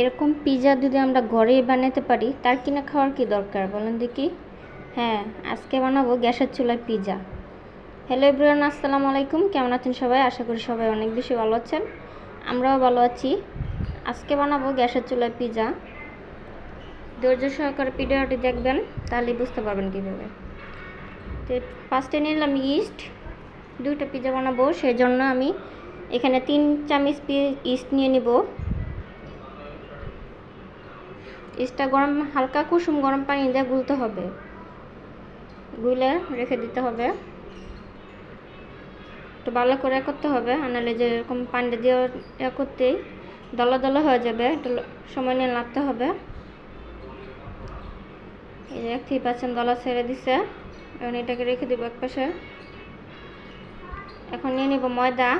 এরকম পিৎজা যদি আমরা ঘরেই বানাতে পারি, তার কিনা খাওয়ার কি দরকার বলেন দেখি? হ্যাঁ আজকে বানাবো গ্যাসের চুলায় পিজা হ্যালো এভরিওয়ান আসসালামু আলাইকুম। কেমন আছেন সবাই? আশা করি সবাই অনেক বেশি ভালো আছেন। আমরাও ভালো আছি। আজকে বানাবো গ্যাসের চুলায় পিজা ধৈর্য সহকারে ভিডিওটি দেখবেন তাহলেই বুঝতে পারবেন কীভাবে। তো ফার্স্টে নিলাম ইস্ট দুইটা পিৎজা বানাবো সেই জন্য আমি এখানে তিন চামচ ইস্ট নিয়ে নিব। ইস্টটা গরম, হালকা কুসুম গরম পানি দিয়ে গুলতে হবে। গুলে রেখে দিতে হবে। একটু ভালো করে করতে হবে আনালে যে এরকম পানিটা দিয়ে ইয়ে করতেই দলা দলা হয়ে যাবে, একটু সময় নিয়ে লাগতে হবে। এই যে দেখতেই পাচ্ছেন দলা ছেড়ে দিছে, এখন এটাকে রেখে দেবো এক পাশে। এখন নিয়ে নিব ময়দা।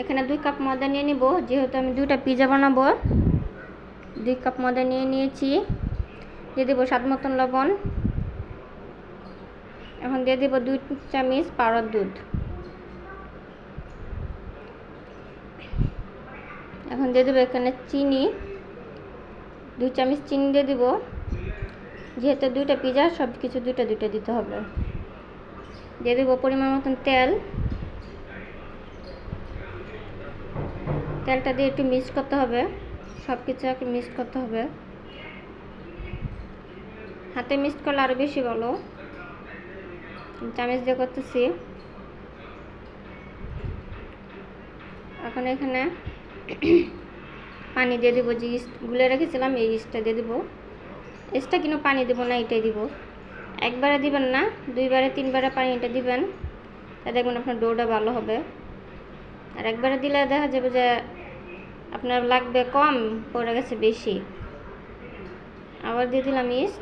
এখানে দুই কাপ ময়দা নিয়ে নিব, যেহেতু আমি দুইটা পিজা বানাবো। দুই কাপ ময়দা নিয়ে নিয়েছি। দিয়ে দেবো স্বাদ মতন লবণ। এখন দিয়ে দেবো দুই চামচ পাউডার দুধ। এখন দিয়ে দেবো এখানে চিনি। দুই চামচ চিনি দিয়ে দেবো। যেহেতু দুইটা পিজা সব কিছু দুইটা দুইটা দিতে হবে। দিয়ে দেবো পরিমাণ মতন তেল। তেলটা দিয়ে একটু মিক্স করতে হবে। সব কিছু একটু মিক্স করতে হবে। হাতে মিক্স করলে আরও বেশি ভালো। চামচ দিয়ে করতেছি। এখন এখানে পানি দিয়ে দেবো, যে ইস্ট গুলে রেখেছিলাম, এই ইস্টটা দিয়ে দেবো। ইস্টটা কিন্তু পানি দেবো না এটাই দিব। একবারে দিবেন না, দুইবারে, তিনবারে পানিটা দিবেন। তা দেখবেন আপনার ডোটা ভালো হবে। আর একবারে দিলে দেখা যাবে যে আপনার লাগবে কম, পড়ে গেছে বেশি। আবার দিয়ে দিলাম ইস্ট।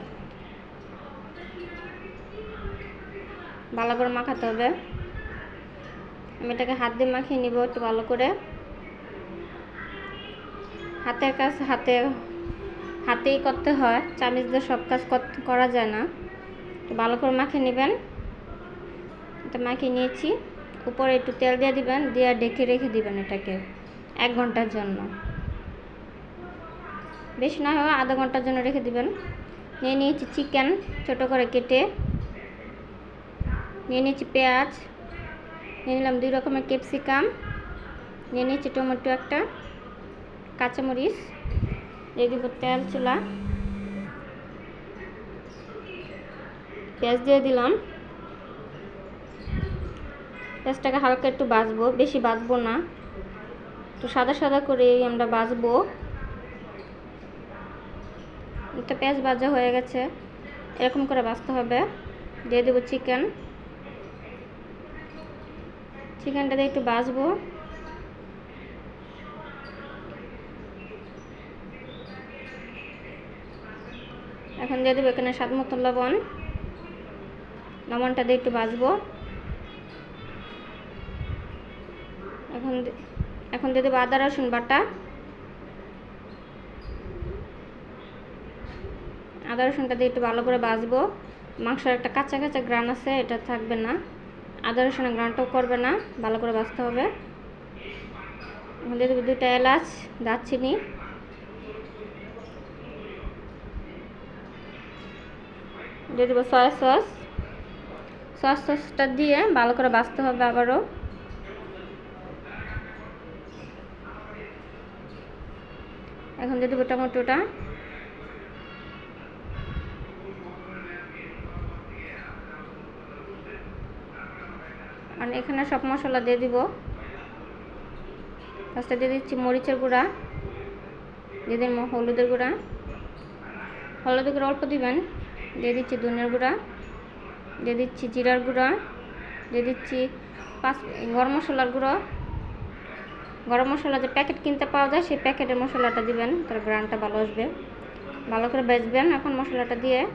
ভালো করে মাখাতে হবে। আমি এটাকে হাত দিয়ে মাখিয়ে নিব একটু ভালো করে। হাতের কাজ হাতে, হাতেই করতে হয়, চামিচ দিয়ে সব কাজ করা যায় না। তো ভালো করে মাখিয়ে নেবেন। এটা মাখিয়ে নিয়েছি। উপরে একটু তেল দিয়ে দিবেন, দিয়ে ডেকে রেখে দিবেন এটাকে। এক ঘণ্টার জন্য। বেশি না হয় আধা ঘণ্টার জন্য রেখে দিবেন। নিয়ে নিয়েছি চিকেন ছোটো করে কেটে। নিয়ে নিয়েছি পেঁয়াজ। নিয়ে নিলাম দুই রকমের ক্যাপসিকাম। নিয়ে নিয়েছি টমেটো একটা, কাঁচামরিচ। দিয়ে দিব তেল চুলা পেঁয়াজ দিয়ে দিলাম। পেঁয়াজটাকে হালকা একটু বাজবো, বেশি বাজবো না। একটু সাদা সাদা করে আমরা বাজবো। একটা পেঁয়াজ ভাজা হয়ে গেছে। এরকম করে বাজতে হবে। দিয়ে দেবো চিকেন। চিকেনটা দিয়ে একটু বাজবো। এখন দিয়ে দেবো এখানে স্বাদ মতো লবণ। লবণটা দিয়ে একটু বাজবো। এখন এখন দিয়ে দেবো আদা, রসুন বাটা। আদা, রসুনটা দিয়ে একটু ভালো করে বাজবো মাংসের একটা কাঁচা কাঁচা গ্রান আছে, এটা থাকবে না। আদা, রসুনের গ্রানটাও করবে না, ভালো করে বাজতে হবে। এখন দিয়ে দেবো দুইটা এলাচ, দারচিনি। দিয়ে দেবো সয়া সস। সয়া সসটা দিয়ে ভালো করে বাজতে হবে আবারও। এখন দিয়ে দেবো টমেটোটা। আর এখানে সব মশলা দিয়ে দিব। ফার্স্টে দিয়ে দিচ্ছি মরিচের গুঁড়া, দিয়ে দিন হলুদের গুঁড়া। হলুদের গুঁড়া অল্প দিবেন, দিয়ে দিচ্ছি ধনের গুঁড়া, দিয়ে দিচ্ছি জিরার গুঁড়া, দিয়ে দিচ্ছি পাঁচ গরম মশলার গুঁড়ো। গরম মশলা যে প্যাকেট কিনতে পাওয়া যায়, সেই প্যাকেটের মশলাটা দিবেন তার গ্রানটা ভালো আসবে। ভালো করে বেচবেন এখন মশলাটা দিয়ে।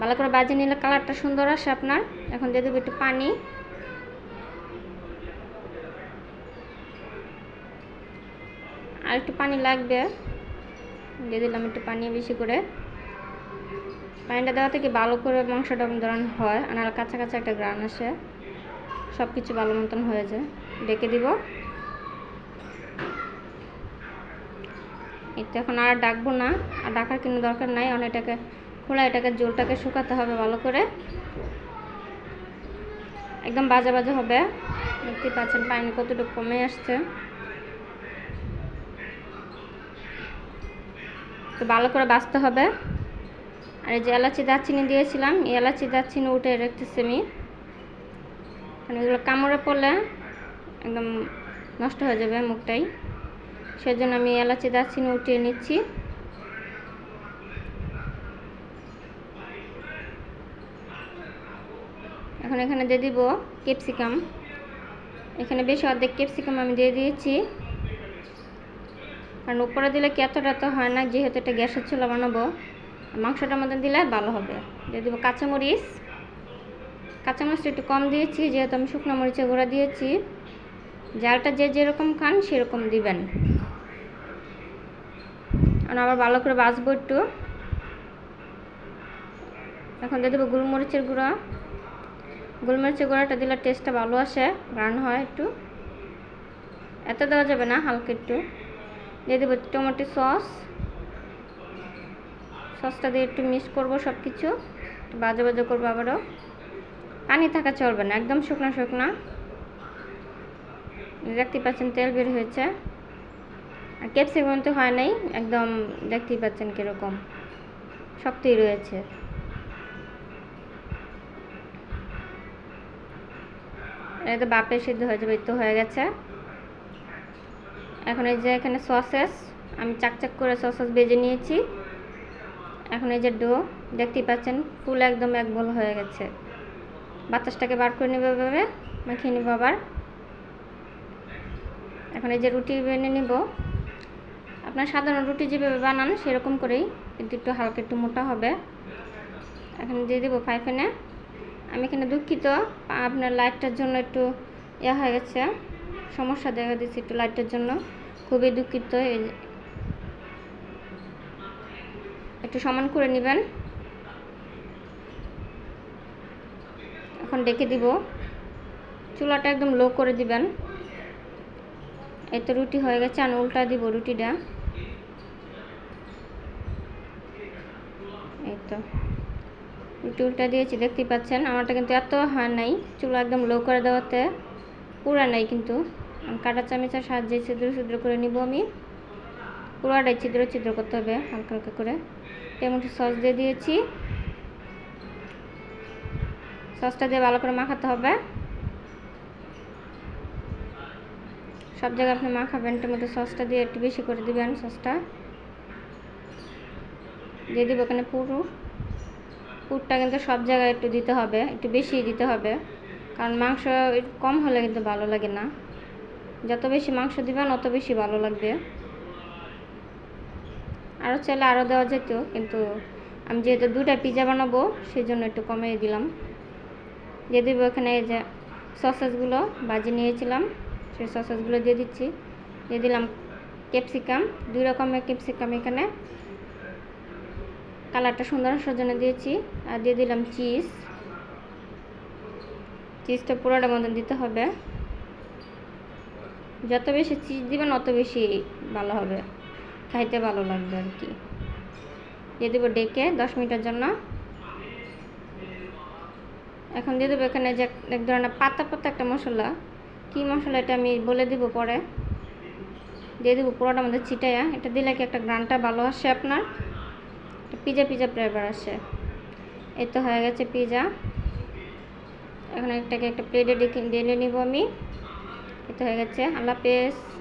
ভালো করে বাজিয়ে নিলে কালারটা সুন্দর আসে আপনার। এখন দিয়ে দেবো একটু পানি। আর একটু পানি লাগবে। দিয়ে দিলাম একটু পানি বেশি করে। পানিটা দেওয়া থেকে ভালো করে মাংসটা ধরান হয় আর কাঁচা কাঁচা একটা গ্রান আসে। সব কিছু ভালো মতন হয়ে যায়। ডেকে দিব। এটা এখন আর ডাকবো না। আর ডাকার কোনো দরকার নাই। অনেকটাকে খোলা, এটাকে জলটাকে শুকাতে হবে ভালো করে। একদম বাজে বাজে হবে। দেখতে পাচ্ছেন পানি কতটুকু কমে আসছে। তো ভালো করে বাছতে হবে। আর এই যে এলাচি দারচিনি দিয়েছিলাম, এই এলাচি দারচিনি উঠে রেখেছি আমি। কারণ এগুলো কামড়ে পড়লে একদম নষ্ট হয়ে যাবে মুখটাই। সেজন্য আমি এলাচি দারচিনি উঠিয়ে নিচ্ছি। এখন এখানে দিয়ে দিব ক্যাপসিকাম। এখানে বেশি অর্ধেক ক্যাপসিকাম আমি দিয়ে দিয়েছি। কারণ উপরে দিলে কি এতটা তো হয় না, যেহেতু এটা গ্যাসের চুলা বানাবো। মাংসটার মধ্যে দিলে ভালো হবে। দিয়ে দেবো কাঁচামরিচ। কাঁচামরিচটা একটু কম দিয়েছি, যেহেতু আমি শুকনো মরিচের গুঁড়া দিয়েছি। জালটা যে যেরকম খান সেরকম দিবেন। আর আবার ভালো করে বাছবো একটু। এখন দিয়ে দেবো গোলমরিচের গুঁড়া। গোলমরিচের গুঁড়াটা দিলে টেস্টটা ভালো আসে রান হয় একটু। এত দেওয়া যাবে না, হালকা একটু। দিয়ে দেবো টমেটো সস। সসটা দিয়ে একটু মিক্স করব সব কিছু বাজে বাজে করব আবারও। পানি থাকা চলবে না, একদম শুকনো শুকনো। দেখতেই পাচ্ছেন তেল বের হয়েছে। আর ক্যাপসিকাম তো হয় নাই, একদম দেখতেই পাচ্ছেন কীরকম। শক্তই রয়েছে। এটা বাপের সিদ্ধ হয়ে যাবে তো হয়ে গেছে। এখন এই যে এখানে সসেস, আমি চাকচাক করে সসেস বেজে নিয়েছি। এখন এই যে ডো, দেখতেই পাচ্ছেন, ফুল একদম এক বল হয়ে গেছে। বাতাসটাকে বার করে নেবে এভাবে, মাখিয়ে নেব আবার। এখন এই যে রুটি বেনে নিব। আপনার সাধারণ রুটি যেভাবে বানান, সেরকম করেই, কিন্তু একটু হালকা একটু মোটা হবে। এখন দিয়ে দেবো ফাইফেনে। আমি এখানে দুঃখিত আপনার লাইটটার জন্য একটু ইয়ে হয়ে গেছে। সমস্যা দেখা দিচ্ছি একটু লাইটটার জন্য। খুবই দুঃখিত এই যে- একটু সমান করে নেবেন। এখন ডেকে দিব। চুলাটা একদম লো করে দিবেন। এই তো রুটি হয়ে গেছে, আমি উল্টা দিব রুটিটা। এই তো। রুটি উল্টা দিয়েছি, দেখতেই পাচ্ছেন, আমারটা কিন্তু এত হয় নাই, চুলা একদম লো করে দেওয়াতে। পুরা নাই কিন্তু। কাটা চামিচার সাহায্যে ছিদ্র ছিদ্র করে নিব আমি। পুরাটাই ছিদ্র ছিদ্র করতে হবে, হালকা হালকা করে। টমেটো সস দিয়ে দিয়েছি। সসটা দিয়ে ভালো করে মাখাতে হবে। সব জায়গায় আপনি মাখাবেন, টমেটো সসটা দিয়ে একটু বেশি করে দিবেন সসটা। দিয়ে দিব এখানে পুরো। পুরটা কিন্তু সব জায়গায় একটু দিতে হবে, একটু বেশি দিতে হবে। কারণ মাংস কম হলে কিন্তু ভালো লাগে না। যত বেশি মাংস দিবেন, অত বেশি ভালো লাগবে। আরও চাইলে আরও দেওয়া যেত, কিন্তু আমি যেহেতু দুটা পিজা বানাবো সেই জন্য একটু কমিয়ে দিলাম। দিয়ে দেবো এখানে এই যে সসেসগুলো বাজি নিয়েছিলাম, সেই সসেসগুলো দিয়ে দিচ্ছি। দিয়ে দিলাম ক্যাপসিকাম দুই রকমের ক্যাপসিকাম এখানে। কালারটা সুন্দর আসার দিয়েছি, আর দিয়ে দিলাম চিজ চিজটা পুরোটা মতন দিতে হবে। যত বেশি চিজ দিবেন, অত বেশি ভালো হবে। খাইতে ভালো লাগবে আর কি। দিয়ে দেবো ডেকে দশ মিনিটের জন্য। এখন দিয়ে দেবো এখানে যে এক ধরনের পাতা পাতা একটা মশলা। কী মশলা এটা আমি বলে দিব পরে। দিয়ে দেবো পুরোটা আমাদের ছিটাইয়া। এটা দিলে কি একটা গ্রানটা ভালো আসে আপনার? পিজা পিজা ফ্লেভার আসে। এই তো হয়ে গেছে পিজা। এখন একটাকে একটা প্লেটে ডেকে নিব আমি। এই তো হয়ে গেছে। আল্লাহ হাফেজ।